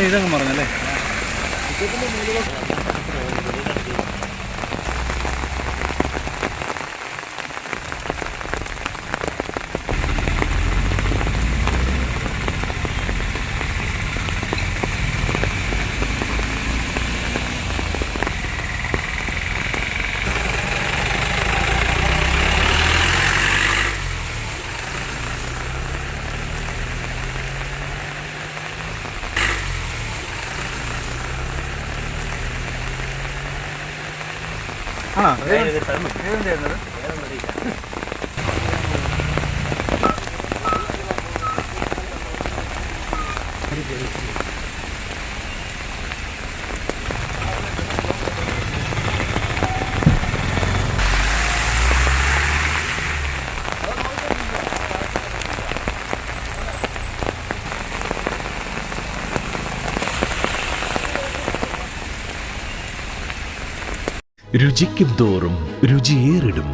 ഇതങ്ങ് മറന്നല്ലേ Thank you. രുചിക്കും തോറും രുചിയേറിടും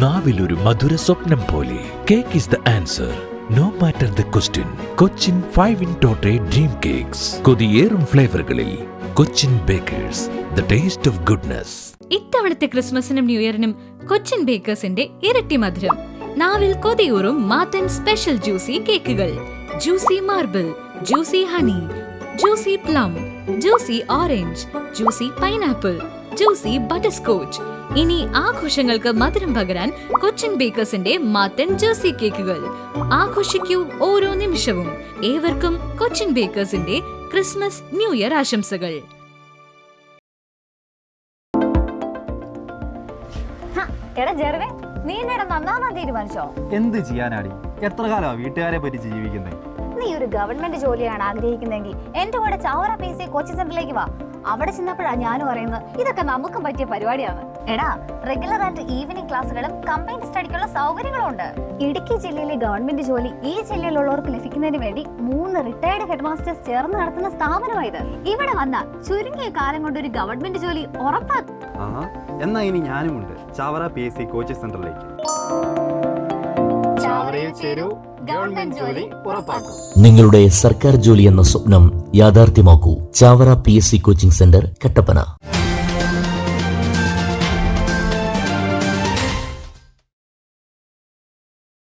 നാവിലൊരു മധുര സ്വപ്നം പോലെ. Cake is the answer no matter the question Cochin five in ടോട്ടെ dream cakes കൊതിയേറും ഫ്ലേവറുകളിൽ Cochin bakers the taste of goodness ഇത്തവണത്തെ ക്രിസ്മസിനും ന്യൂ ഇയറിനും കൊച്ചിൻ ബേക്കേഴ്സിന്റെ ഇരട്ടി മധുരം. നാവിൽ കൊതിയൂറും മാത്തൻ സ്പെഷ്യൽ ജ്യൂസി കേക്കുകൾ juicy marble juicy honey juicy plum juicy orange juicy pineapple juicy butterscotch. ഇനി ആഘോഷങ്ങൾക്ക് മധുരം പകരാൻ കൊച്ചിൻ ബേക്കേഴ്സിന്റെ മാത്തൻ ജേഴ്സി കേക്കുകൾ. ആഘോഷിക്കൂ ഓരോ നിമിഷവും. ഏവർക്കും കൊച്ചിൻ ബേക്കേഴ്സിന്റെ ക്രിസ്മസ് ന്യൂ ഇയർ ആശംസകൾ. ഹ, എടാ നീ എന്നെ നന്നാവാൻ തീരുമാനിച്ചോ? എന്ത് ചെയ്യാനാടി? എത്ര കാലമാ വീട്ടുകാരെ പറ്റി ജീവിക്കുന്നത് നീ ഒരു ഗവൺമെന്റ് ജോലിയാണ് ആഗ്രഹിക്കുന്നതെങ്കിൽ എന്റെ കൂടെ ചാവറ പി സി കോച്ചിങ് സെന്ററിലേക്ക് വാ. അവിടെ ചെന്നപ്പോഴാണ് ഞാനും പറയുന്നത് ഇതൊക്കെ നമുക്കും പറ്റിയ പരിപാടിയാണ്. എടാ റെഗുലർ ആൻഡ് ഈവനിങ് ക്ലാസ്സുകളും കമ്പൈൻഡ് സ്റ്റഡിക്കുള്ള സൗകര്യങ്ങളും ഉണ്ട്. ഇടുക്കി ജില്ലയിലെ ഗവൺമെന്റ് ജോലി ഈ ജില്ലയിലുള്ളവർക്ക് ലഭിക്കുന്നതിന് വേണ്ടി മൂന്ന് റിട്ടയർഡ് ഹെഡ് മാസ്റ്റേഴ്സ് ചേർന്ന് നടത്തുന്ന സ്ഥാപനമായത് ഇവിടെ വന്ന ചുരുങ്ങിയ കാലം കൊണ്ട് ഒരു ഗവൺമെന്റ് ജോലി ഉറപ്പാക്കും എന്നാ ഇനി ഞാനുമുണ്ട്. Chavara P S C coaching സെന്ററിലേക്ക് ഗവൺമെന്റ് ജോലി ഉറപ്പാക്കൂ. നിങ്ങളുടെ സർക്കാർ ജോലി എന്ന സ്വപ്നം യാഥാർത്ഥ്യമാക്കൂ. Chavara P S C coaching centre Kattappana.